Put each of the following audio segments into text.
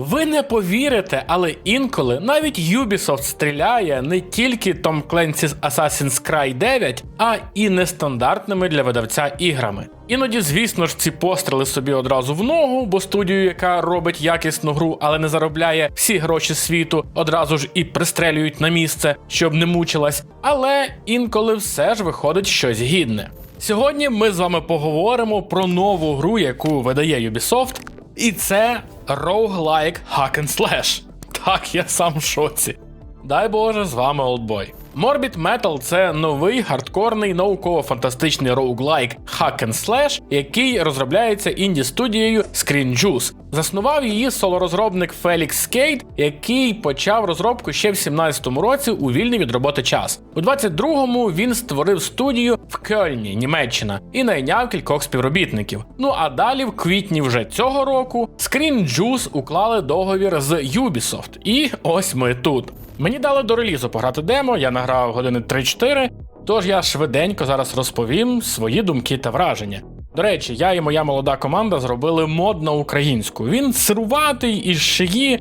Ви не повірите, але інколи навіть Ubisoft стріляє не тільки Tom Clancy's Assassin's Cry 9, а і нестандартними для видавця іграми. Іноді, звісно ж, ці постріли собі одразу в ногу, бо студію, яка робить якісну гру, але не заробляє всі гроші світу, одразу ж і пристрелюють на місце, щоб не мучилась. Але інколи все ж виходить щось гідне. Сьогодні ми з вами поговоримо про нову гру, яку видає Ubisoft, і це Roguelike Hack and Slash. Так, я сам в шоці. Дай Боже, з вами Олдбой. Morbid Metal це новий хардкорний науково-фантастичний роуглайк Hack and Slash, який розробляється інді студією Screen Juice. Заснував її солорозробник Фелікс Скейт, який почав розробку ще в 17-му році у вільний від роботи час. У 22-му він створив студію в Кельні, Німеччина, і найняв кількох співробітників. Ну а далі, в квітні вже цього року, Screen Juice уклали договір з Ubisoft. І ось ми тут. Мені дали до релізу пограти демо, я награв години 3-4, тож я швиденько зараз розповім свої думки та враження. До речі, я і моя молода команда зробили мод на українську. Він сируватий із шиї,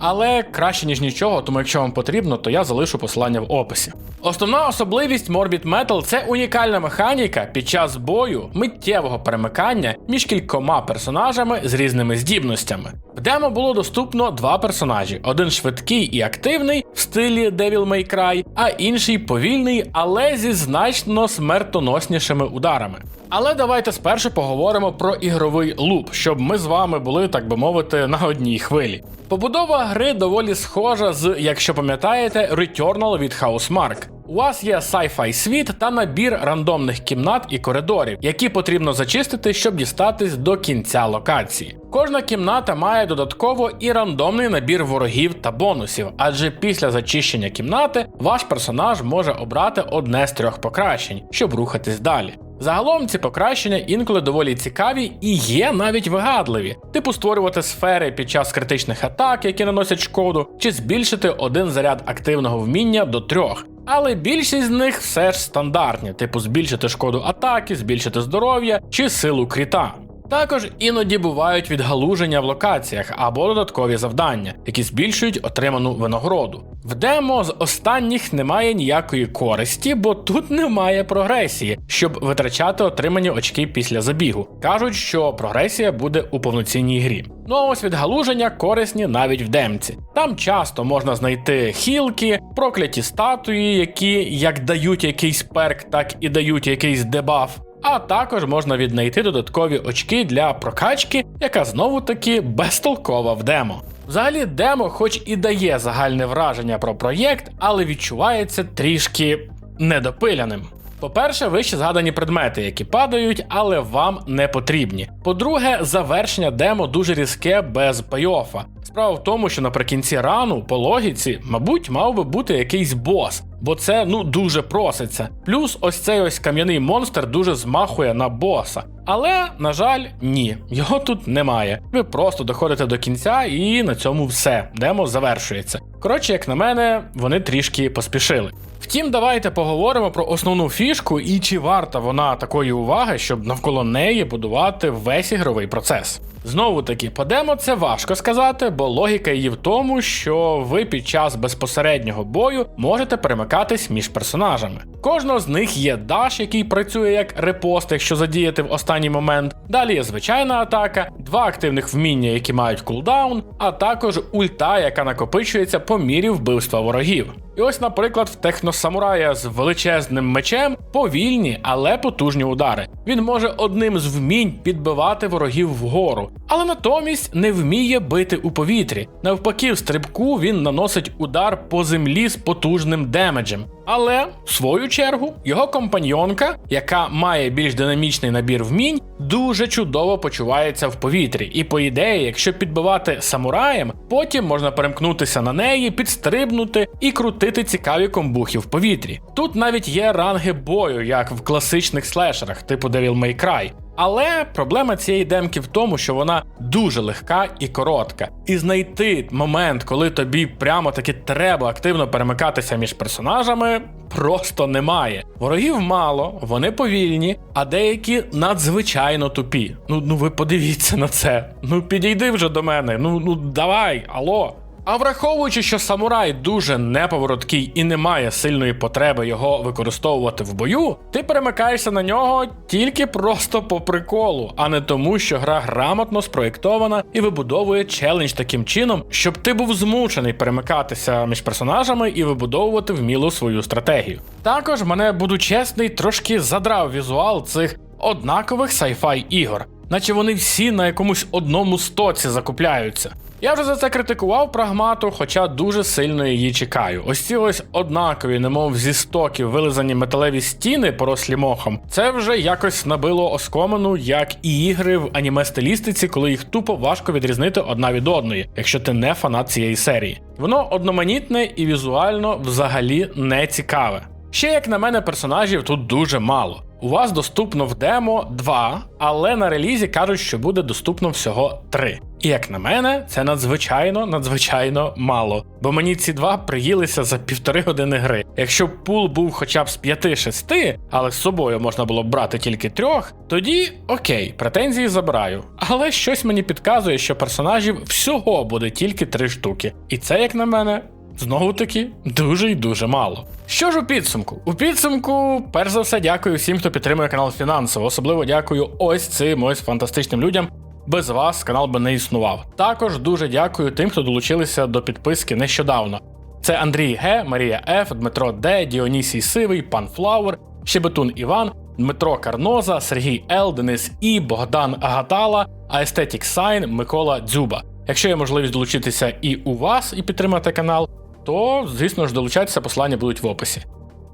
але краще ніж нічого, тому якщо вам потрібно, то я залишу посилання в описі. Основна особливість Morbid Metal це унікальна механіка під час бою миттєвого перемикання між кількома персонажами з різними здібностями. В демо було доступно два персонажі: один швидкий і активний в стилі Devil May Cry, а інший повільний, але зі значно смертоноснішими ударами. Але давайте спершу поговоримо про ігровий луп, щоб ми з вами були, так би мовити, на одній хвилі. Побудова гри доволі схожа з, якщо пам'ятаєте, Returnal від Housemarque. У вас є sci-fi світ та набір рандомних кімнат і коридорів, які потрібно зачистити, щоб дістатись до кінця локації. Кожна кімната має додатково і рандомний набір ворогів та бонусів, адже після зачищення кімнати ваш персонаж може обрати одне з трьох покращень, щоб рухатись далі. Загалом ці покращення інколи доволі цікаві і є навіть вигадливі, типу створювати сфери під час критичних атак, які наносять шкоду, чи збільшити один заряд активного вміння до трьох. Але більшість з них все ж стандартні, типу збільшити шкоду атаки, збільшити здоров'я чи силу кріта. Також іноді бувають відгалуження в локаціях або додаткові завдання, які збільшують отриману винагороду. В демо з останніх немає ніякої користі, бо тут немає прогресії, щоб витрачати отримані очки після забігу. Кажуть, що прогресія буде у повноцінній грі. Ну а ось відгалуження корисні навіть в демці. Там часто можна знайти хілки, прокляті статуї, які як дають якийсь перк, так і дають якийсь дебаф. А також можна віднайти додаткові очки для прокачки, яка знову таки безтолкова в демо. Взагалі, демо, хоч і дає загальне враження про проєкт, але відчувається трішки недопиляним. По-перше, вище згадані предмети, які падають, але вам не потрібні. По-друге, завершення демо дуже різке без пейофа. Справа в тому, що наприкінці рану, по логіці, мабуть, мав би бути якийсь бос, бо це ну дуже проситься. Плюс ось цей ось кам'яний монстр дуже змахує на боса. Але, на жаль, ні, його тут немає. Ви просто доходите до кінця і на цьому все. Демо завершується. Коротше, як на мене, вони трішки поспішили. Втім, давайте поговоримо про основну фішку і чи варта вона такої уваги, щоб навколо неї будувати весь ігровий процес. Знову таки, по демо це важко сказати, бо логіка її в тому, що ви під час безпосереднього бою можете перемикатись між персонажами. Кожного з них є даш, який працює як репост, якщо задіяти в останній момент. Далі є звичайна атака, два активних вміння, які мають кулдаун, а також ульта, яка накопичується по мірі вбивства ворогів. І ось, наприклад, в техносамурая з величезним мечем повільні, але потужні удари. Він може одним з вмінь підбивати ворогів вгору, але натомість не вміє бити у повітрі. Навпаки, в стрибку він наносить удар по землі з потужним демеджем. Але, в свою чергу, його компаньйонка, яка має більш динамічний набір вмінь, дуже чудово почувається в повітрі. І по ідеї, якщо підбивати самураєм, потім можна перемкнутися на неї, підстрибнути і крутити цікаві комбухи в повітрі. Тут навіть є ранги бою, як в класичних слешерах, типу Devil May Cry. Але проблема цієї демки в тому, що вона дуже легка і коротка. І знайти момент, коли тобі прямо таки треба активно перемикатися між персонажами, просто немає. Ворогів мало, вони повільні, а деякі надзвичайно тупі. Ну ну ви подивіться на це. Ну підійди вже до мене. Ну ну давай, алло. А враховуючи, що самурай дуже неповороткий і не має сильної потреби його використовувати в бою, ти перемикаєшся на нього тільки просто по приколу, а не тому, що гра грамотно спроєктована і вибудовує челендж таким чином, щоб ти був змушений перемикатися між персонажами і вибудовувати вмілу свою стратегію. Також мене буду чесний, трошки задрав візуал цих однакових сайфай ігор, наче вони всі на якомусь одному стоці закупляються. Я вже за це критикував прагмату, хоча дуже сильно її чекаю. Ось ці ось однакові, немов зі стоків, вилизані металеві стіни, порослі мохом. Це вже якось набило оскомину, як і ігри в аніме стилістиці, коли їх тупо важко відрізнити одна від одної, якщо ти не фанат цієї серії. Воно одноманітне і візуально взагалі не цікаве. Ще, як на мене, персонажів тут дуже мало. У вас доступно в демо 2, але на релізі кажуть, що буде доступно всього 3. І як на мене, це надзвичайно, надзвичайно мало. Бо мені ці два приїлися за півтори години гри. Якщо б пул був хоча б з 5-6, але з собою можна було б брати тільки трьох, тоді окей, претензії забираю. Але щось мені підказує, що персонажів всього буде тільки 3 штуки. І це, як на мене, Знову таки, дуже і дуже мало. Що ж у підсумку? У підсумку, перш за все, дякую всім, хто підтримує канал фінансово. Особливо дякую ось цим ось фантастичним людям. Без вас канал би не існував. Також дуже дякую тим, хто долучилися до підписки нещодавно. Це Андрій Г, Марія Ф, Дмитро Д, Діонісій Сивий, Пан Флауер, Щебетун Іван, Дмитро Карноза, Сергій Л, Денис І, Богдан Агатала, Aesthetic Sign, Микола Дзюба. Якщо є можливість долучитися і у вас і підтримати канал, то, звісно ж, долучайтеся, посилання будуть в описі.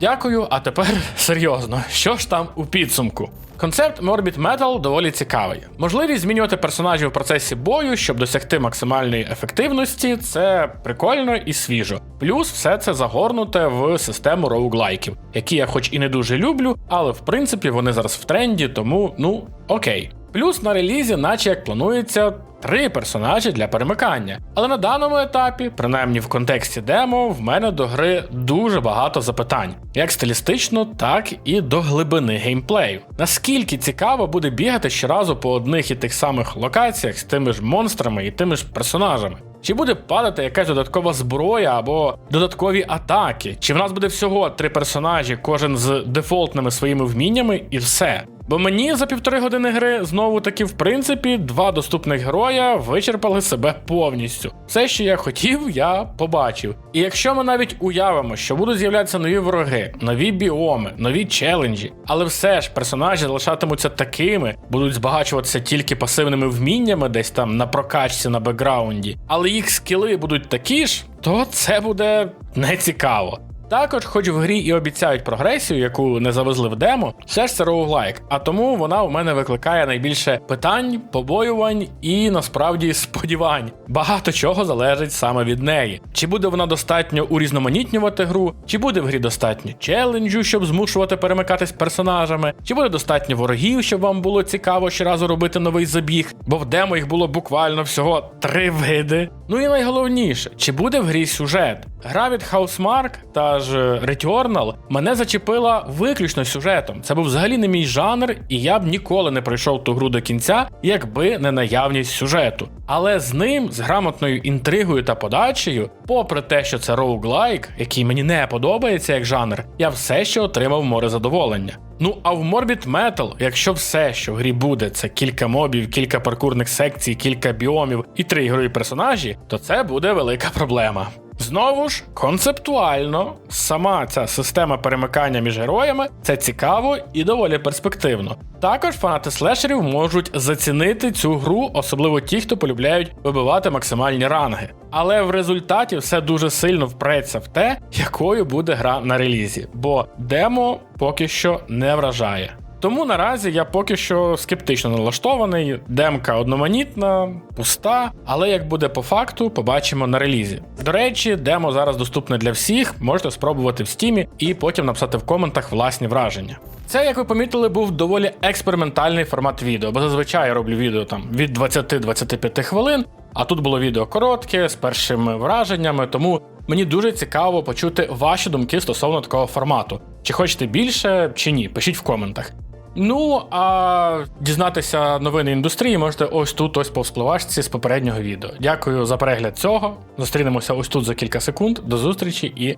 Дякую, а тепер серйозно, що ж там у підсумку? Концепт Morbid Metal доволі цікавий. Можливість змінювати персонажів в процесі бою, щоб досягти максимальної ефективності, це прикольно і свіжо. Плюс все це загорнуте в систему роуглайків, які я хоч і не дуже люблю, але в принципі вони зараз в тренді, тому ну окей. Плюс на релізі, наче як планується, три персонажі для перемикання. Але на даному етапі, принаймні в контексті демо, в мене до гри дуже багато запитань, як стилістично, так і до глибини геймплею. Наскільки цікаво буде бігати щоразу по одних і тих самих локаціях з тими ж монстрами і тими ж персонажами? Чи буде падати якась додаткова зброя або додаткові атаки? Чи в нас буде всього три персонажі, кожен з дефолтними своїми вміннями, і все? Бо мені за півтори години гри знову таки, в принципі, два доступних героя вичерпали себе повністю. Все, що я хотів, я побачив. І якщо ми навіть уявимо, що будуть з'являтися нові вороги, нові біоми, нові челенджі, але все ж персонажі залишатимуться такими, будуть збагачуватися тільки пасивними вміннями, десь там на прокачці на бекграунді, але їх скіли будуть такі ж, то це буде нецікаво. Також, хоч в грі і обіцяють прогресію, яку не завезли в демо, все ж це роуглайк, а тому вона у мене викликає найбільше питань, побоювань і насправді сподівань. Багато чого залежить саме від неї. Чи буде вона достатньо урізноманітнювати гру, чи буде в грі достатньо челенджу, щоб змушувати перемикатись персонажами, чи буде достатньо ворогів, щоб вам було цікаво щоразу робити новий забіг, бо в демо їх було буквально всього три види. Ну і найголовніше, чи буде в грі сюжет? Гра від Housemark ж Returnal мене зачепила виключно сюжетом. Це був взагалі не мій жанр, і я б ніколи не пройшов ту гру до кінця, якби не наявність сюжету. Але з ним, з грамотною інтригою та подачею, попри те, що це роуглайк, який мені не подобається як жанр, я все ще отримав море задоволення. Ну а в Morbid Metal, якщо все, що в грі буде, це кілька мобів, кілька паркурних секцій, кілька біомів і три ігрові персонажі, то це буде велика проблема. Знову ж, концептуально, сама ця система перемикання між героями це цікаво і доволі перспективно. Також фанати слешерів можуть зацінити цю гру, особливо ті, хто полюбляють вибивати максимальні ранги. Але в результаті все дуже сильно впреться в те, якою буде гра на релізі, бо демо поки що не вражає. Тому наразі я поки що скептично налаштований. Демка одноманітна, пуста, але як буде по факту, побачимо на релізі. До речі, демо зараз доступне для всіх, можете спробувати в стімі і потім написати в коментах власні враження. Це, як ви помітили, був доволі експериментальний формат відео, бо зазвичай я роблю відео там від 20-25 хвилин, а тут було відео коротке з першими враженнями, тому мені дуже цікаво почути ваші думки стосовно такого формату. Чи хочете більше, чи ні? Пишіть в коментах. Ну а дізнатися новини індустрії можете ось тут, ось по вспливашці з попереднього відео. Дякую за перегляд цього. Зустрінемося ось тут за кілька секунд. До зустрічі і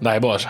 дай Боже!